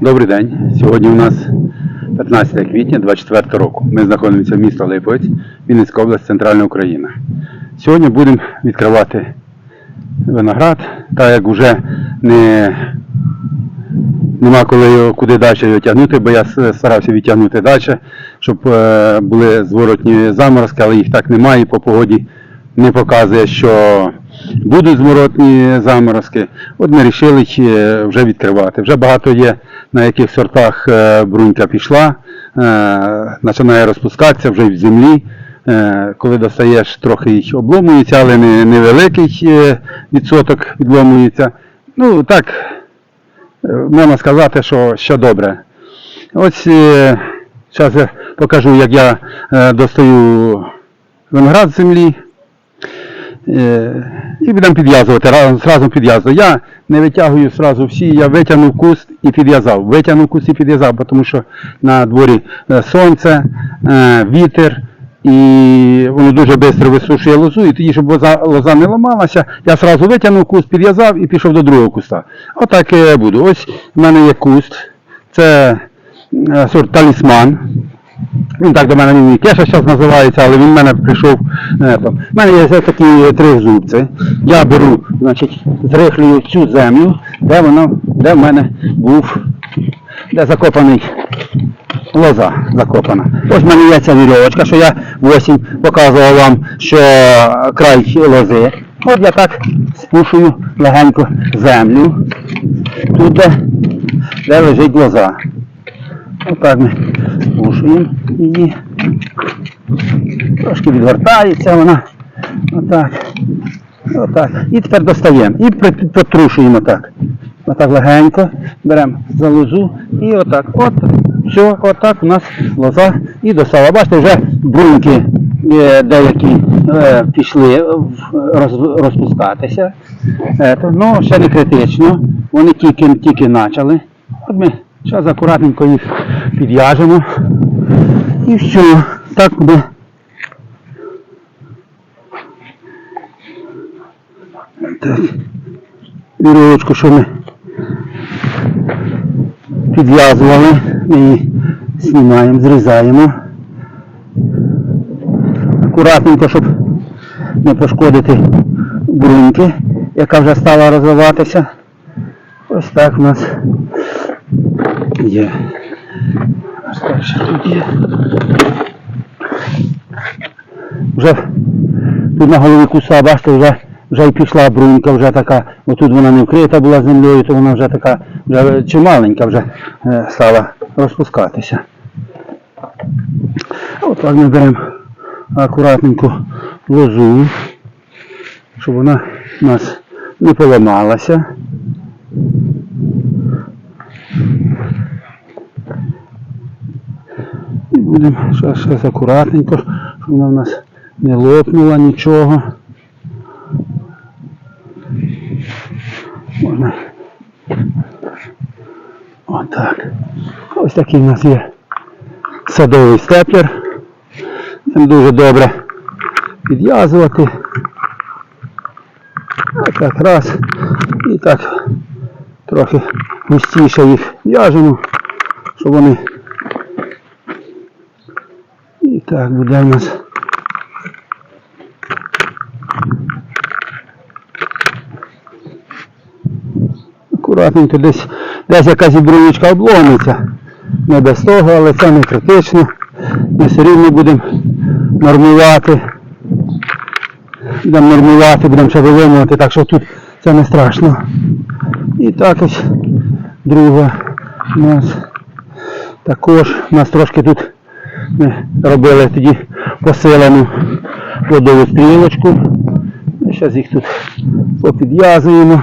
Добрий день. Сьогодні у нас 15 квітня 24 року. Ми знаходимося в місті Липовець, Вінницька область, Центральна Україна. Сьогодні будемо відкривати виноград, так як вже не, нема коли куди далі його бо я старався відтягнути далі, щоб е, були зворотні заморозки, але їх так немає і по погоді не показує, що будуть зворотні заморозки. От ми вирішили вже відкривати. Вже багато є на яких сортах е, брунька пішла, е, починає розпускатися вже в землі. Е, Коли достаєш, трохи обломується, але невеликий відсоток відломується. Ну так, можна сказати, що, що добре. Ось зараз я покажу, як я достаю виноград з землі. Е, І будемо підв'язувати, разом, підв'язую. Я не витягую зразу всі, я витягнув куст і підв'язав. Витягнув куст і підв'язав, тому що на дворі е, сонце, е, вітер, і воно дуже швидко висушує лозу, і тоді, щоб лоза, лоза не ламалася, я зразу витягнув куст, підв'язав і пішов до другого куста. Отак я буду. Ось в мене є куст. Це сорт талісман. Він так до мене не кеша зараз називається, але він в мене прийшов. е. У мене є такі три зубці. Я беру, значить, зрихлюю цю землю, де вона, де в мене був, де закопаний лоза закопана. Ось в мене є ця вірьовочка, що я осінь показував вам, що край лози. От я так спушую легенько землю, тут де, де лежить лоза. Отак ми спушуємо її. Трошки відвертається вона. Отак. Отак. І тепер достаємо. І протрушуємо так. Отак легенько. Беремо за лозу і отак. От. Все, отак у нас лоза і достала. Бачите, вже бруньки е, деякі е, пішли роз- розпускатися. Е, ну, ще не критично. Вони тільки, тільки почали. От ми зараз акуратненько їх підв'яжемо. І все. Так буде. Так. Вірочку, що ми підв'язували, ми її знімаємо, зрізаємо. Акуратненько, щоб не пошкодити бруньки, яка вже стала розвиватися. Ось так у нас є. Вже тут на голові куса, бачите, вже, вже й пішла брунька, вже така, отут вона не вкрита була землею, то вона вже така, вже чималенька вже е, стала розпускатися. От так ми беремо акуратненько лозу, щоб вона у нас не поламалася. Будемо зараз, зараз акуратненько, щоб вона в нас не лопнула нічого. Можна. Отак. Ось такий у нас є садовий степлер. Ним дуже добре підв'язувати. Отак раз. І так трохи густіше їх в'яжемо, щоб вони і так буде у нас. Акуратненько десь, десь якась брунічка обломиться. Не без того, але це не критично. Ми все рівно будемо нормувати. Будемо нормувати, будемо ще вилимувати, так що тут це не страшно. І так ось друга у нас також у нас трошки тут ми робили тоді посилену плодову стрілочку. Зараз їх тут попідв'язуємо.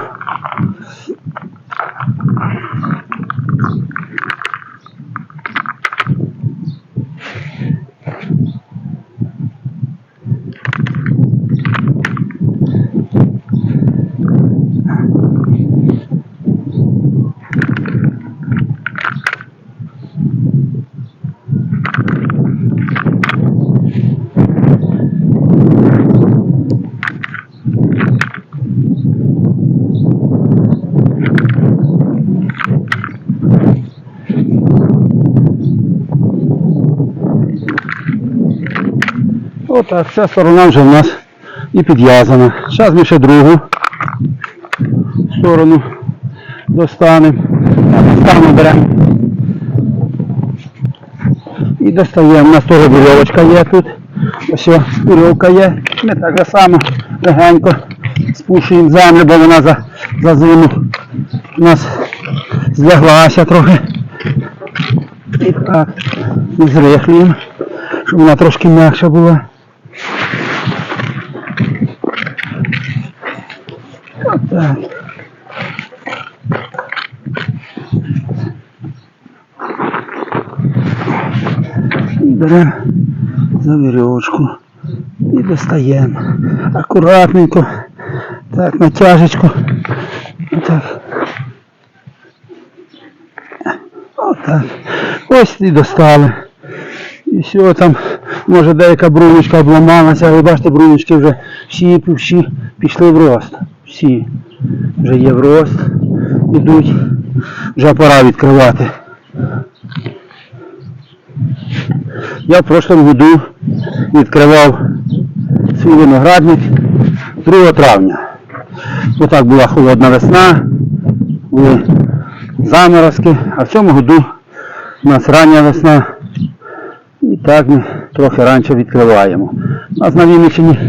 Отак, ця сторона вже в нас і підв'язана. Зараз ми ще другу сторону достанемо. Достанемо, беремо. І достаємо. У нас теж вірьовочка є тут. Ось вірьовка є. Ми так само легенько спушуємо землю, бо вона за, за зиму у нас зляглася трохи. І так, зрихлюємо, щоб вона трошки м'якша була. Отак. І беремо за вірьовочку і достаємо. Акуратненько. Так, натяжечку. Отак. Отак. Ось і достали. І все там, може деяка бруночка обламалася, але бачите, бруночки вже всі, всі пішли в рост. Всі вже є в рост. Ідуть. Вже пора відкривати. Я в прошлому году відкривав свій виноградник 2 травня. Отак була холодна весна, були заморозки, а в цьому году у нас рання весна. І так ми трохи раніше відкриваємо. У нас на Вінниччині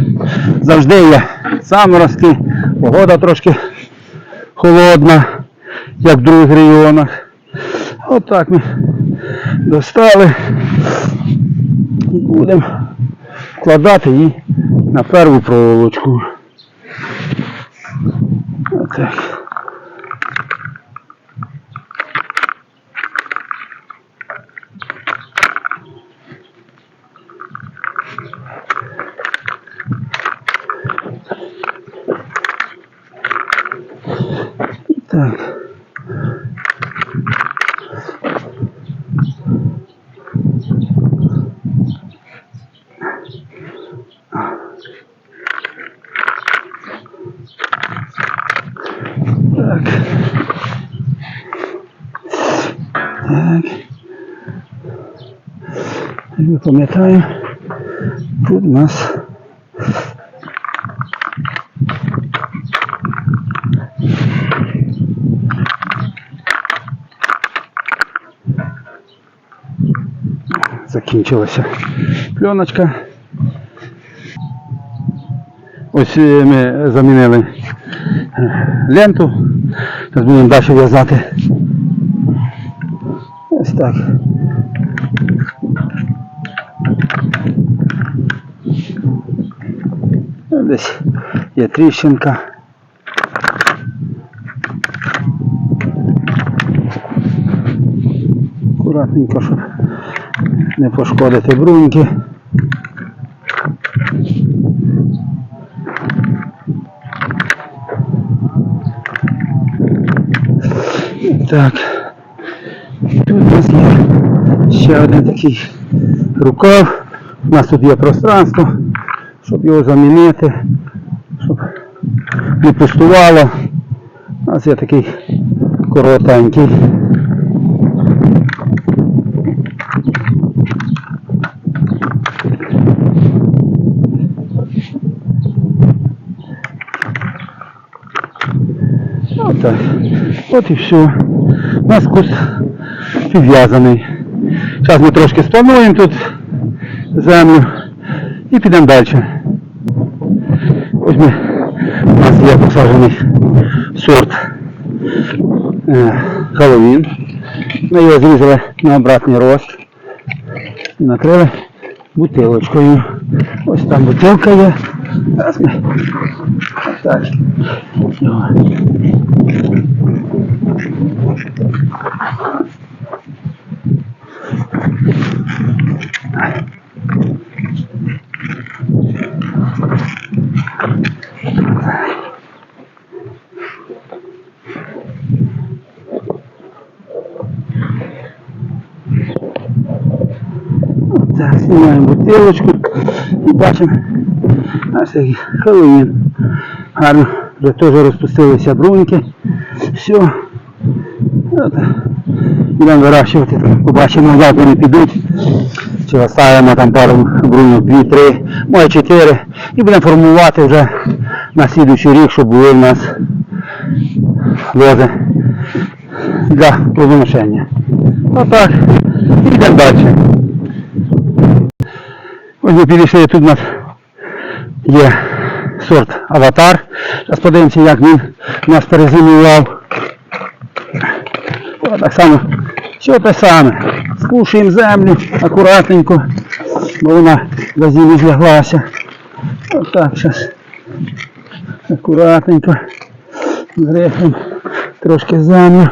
завжди є заморозки, погода трошки холодна, як в других регіонах. Отак ми достали і будемо вкладати її на перву проволочку. Отак. Пам'ятаю, тут у нас закінчилася пленочка. Ось е, ми замінили е, ленту. Зараз будемо далі в'язати. Ось так. Десь є тріщинка. Акуратненько, щоб не пошкодити бруньки. Так. Тут у нас є ще один такий рукав. У нас тут є пространство, щоб його замінити, не пустувало. У нас є такий коротенький. От і все. У нас курс підв'язаний. Зараз ми трошки сплануємо тут землю і підемо далі. Ось ми, у нас є посаджений сорт е, Хеллоуін. Ми його зрізали на обратний рост і накрили бутилочкою. Ось там бутилка є. Зараз ми так. Його. Знімаємо бутилочку і бачимо ось такий Хеллоуін. Гарно, вже теж розпустилися бруньки. Все. От. Будемо вирощувати. Побачимо, як вони підуть. Чи оставимо там пару бруньок, дві-три, може чотири. І будемо формувати вже на слідуючий рік, щоб були в нас лози для плодоношення. Отак. І йдемо далі. Ось ми підійшли, тут у нас є сорт аватар. Зараз подивимося, як він нас перезимував. О, так само, все те саме. Скушуємо землю акуратненько, бо вона за зиму зляглася. Отак зараз. Акуратненько. Зрихлимо трошки землю.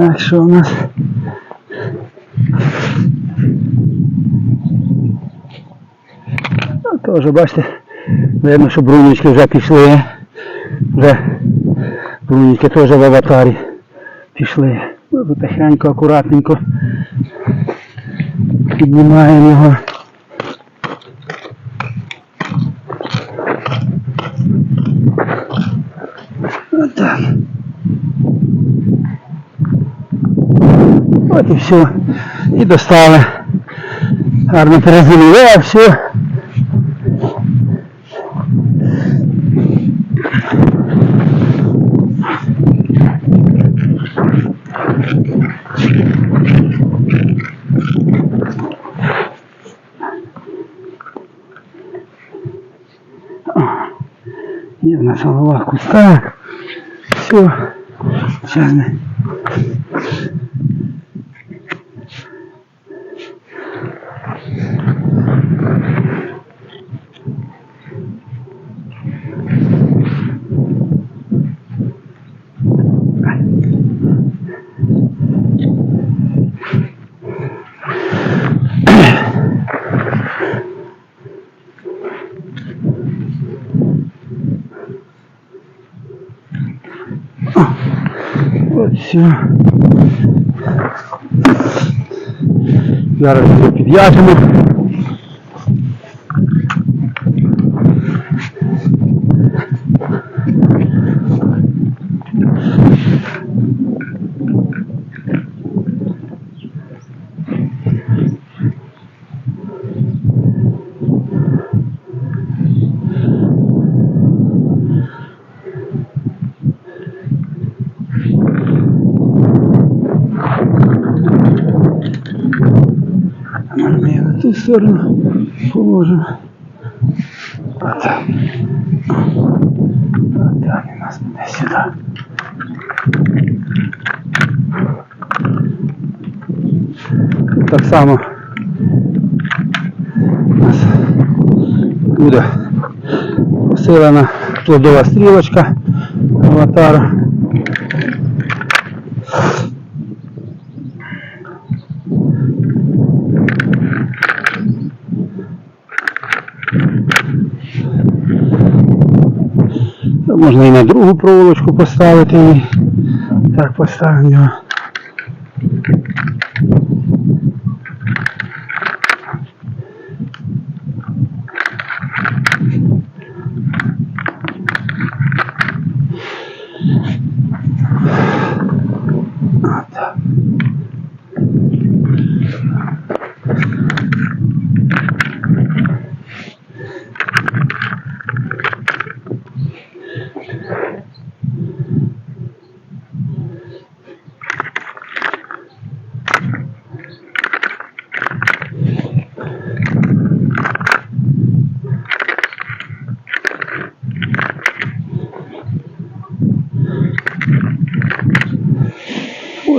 Так, що у нас? Ну, Тоже, бачите, видно, що брунічки вже пішли. Вже брунічки теж в аватарі пішли. Ми Потихеньку, акуратненько піднімаємо його. От і все. І достали. Гарно перезимував, все. Є в нас голова куста. Все. Зараз ми Все. Зараз все підв'яжемо. Положимо. Отак. Отак у нас буде сюди. Так само у нас буде посилена плодова стрілочка аватара. Можна і на другу проволочку поставити. Так поставимо його. Отак.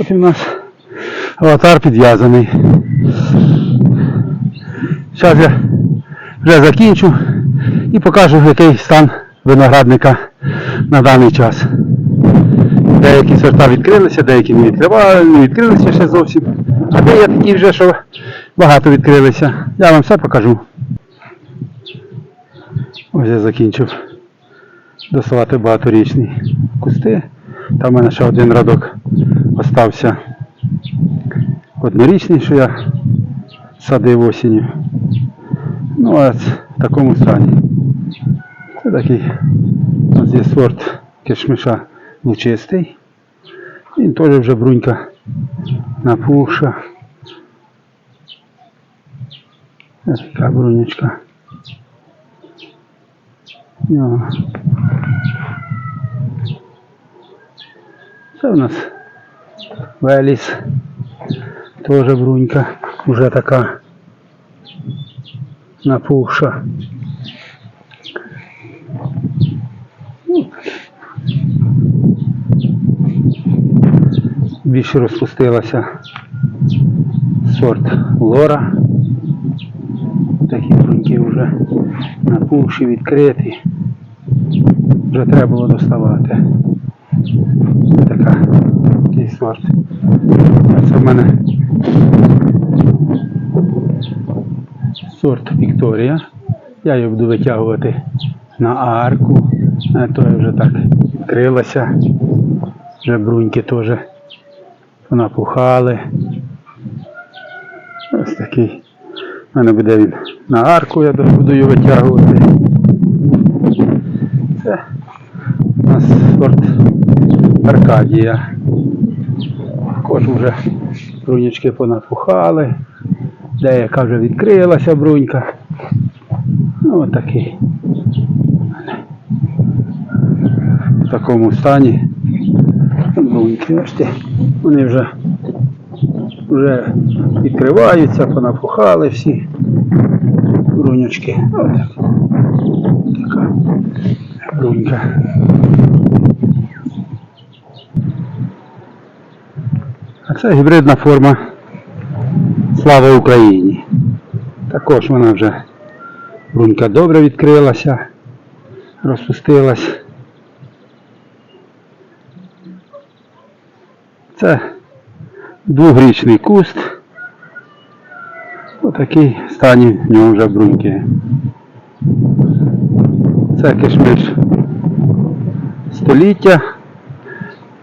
От і в нас аватар підв'язаний. Зараз я вже закінчу і покажу, який стан виноградника на даний час. Деякі сорта відкрилися, деякі не відкривали, не відкрилися ще зовсім. А де є такі вже, що багато відкрилися. Я вам все покажу. Ось я закінчив доставати багаторічні кусти. Там у мене ще один радок остався однорічний, що я садив осінню. Ну, а ц- в такому стані. Це такий у нас є сорт кишмиша лучистий. Він теж вже брунька напухша. Ось така брунячка. Це у нас Веліс. Теж брунька. Уже така напухша. Більше розпустилася сорт Лора. Такі бруньки вже напухші, відкриті. Вже треба було доставати. Така такий сорт. Це в мене сорт Вікторія. Я її буду витягувати на арку. То я вже так відкрилася. Вже бруньки теж понапухали. Ось такий. У мене буде він на арку, я буду його витягувати. Це у нас сорт Аркадія. Також вже брунячки понапухали. Деяка вже відкрилася брунька. Ну, от такий. В такому стані. Бруньки, бачите, вони вже, вже відкриваються, понапухали всі брунячки. Отак. Така брунька. Це гібридна форма Слава Україні. Також вона вже брунька добре відкрилася, розпустилась. Це двогрічний куст. Отакий стані в нього вже бруньки. Це кишмиш століття.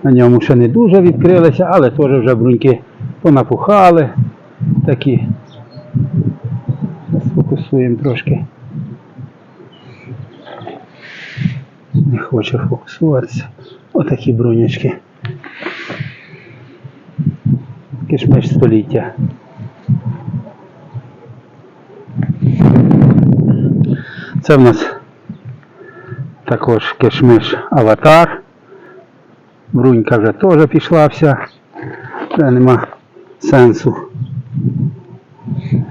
На ньому ще не дуже відкрилися, але теж вже бруньки понапухали. Такі. Сфокусуємо трошки. Не хоче фокусуватися. Отакі брунячки. Кишмиш століття. Це в нас також кишмиш аватар. Брунька вже теж пішла вся. Вже нема сенсу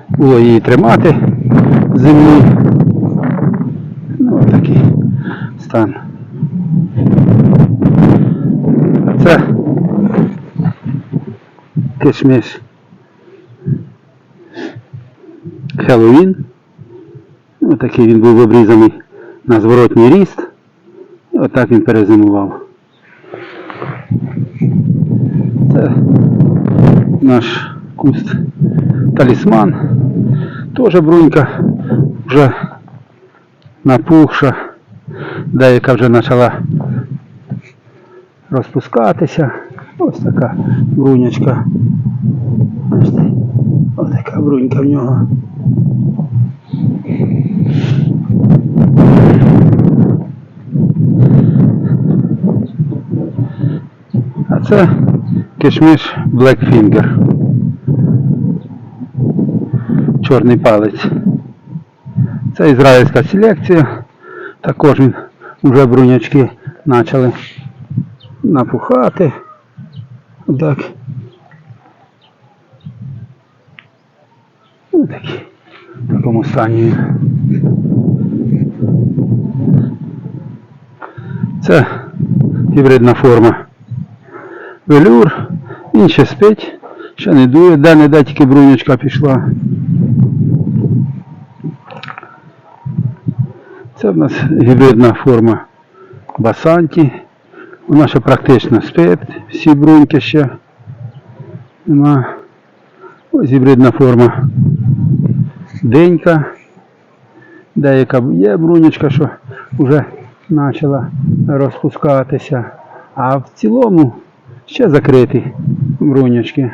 було її тримати в землі. Ну, такий стан. Це кишмиш Хеллоуін. Ось такий він був обрізаний на зворотній ріст. Отак він перезимував. Це наш куст талісман. Теж брунька вже напухша, деяка вже почала розпускатися. Ось така брунячка. Ось така брунька в нього. А це кишмиш Blackfinger. Чорний палець. Це ізраїльська селекція. Також вже брунячки почали напухати. Отак. Ось. В такому стані. Це гібридна форма. Велюр, він спить, ще не дує, де не де тільки брунячка пішла. Це в нас гібридна форма Басанті. Вона ще практично спить, всі бруньки ще нема. Ось гібридна форма Денька. Деяка є брунячка, що вже почала розпускатися. А в цілому ще закриті брунячки.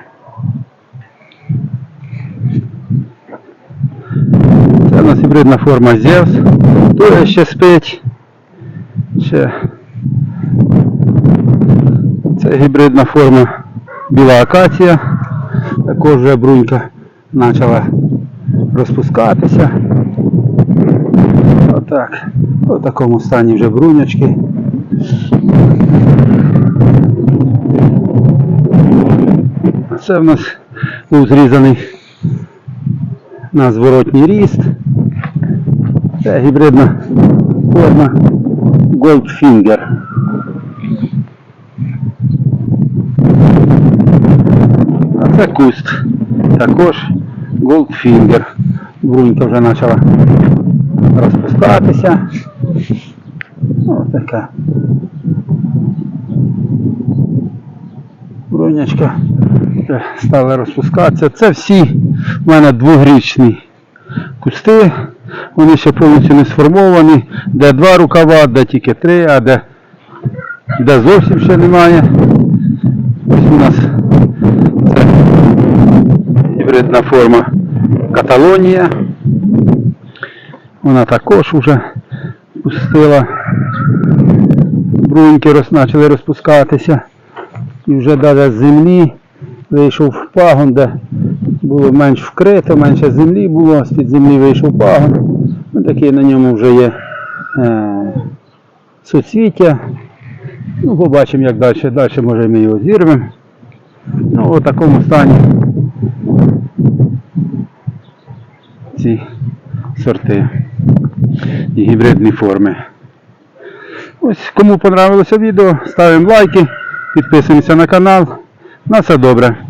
нас гібридна форма Зевс. Тут ще спить. Ще. Це гібридна форма біла акація. Також вже брунька почала розпускатися. Отак. У такому стані вже брунячки. А Це в нас був зрізаний на зворотній ріст. Це гібридна форма Goldfinger. А це куст. Також Goldfinger. Брунька вже почала розпускатися. Ось така. Брунячка вже стала розпускатися. Це всі в мене двогрічні кусти. Вони ще повністю не сформовані. Де два рукава, де тільки три, а де, де зовсім ще немає. Ось у нас це гібридна форма Каталонія. Вона також вже пустила. Бруньки роз, почали розпускатися. І вже навіть з землі вийшов пагон, де було менш вкрито, менше землі було, з-під землі вийшов пагон. Ну, такий на ньому вже є е, суцвіття. Ну, побачимо, як далі. Далі може ми його зірвемо. Ну, в такому стані ці сорти і гібридні форми. Ось кому понравилося відео, ставимо лайки, підписуємося на канал. На все добре.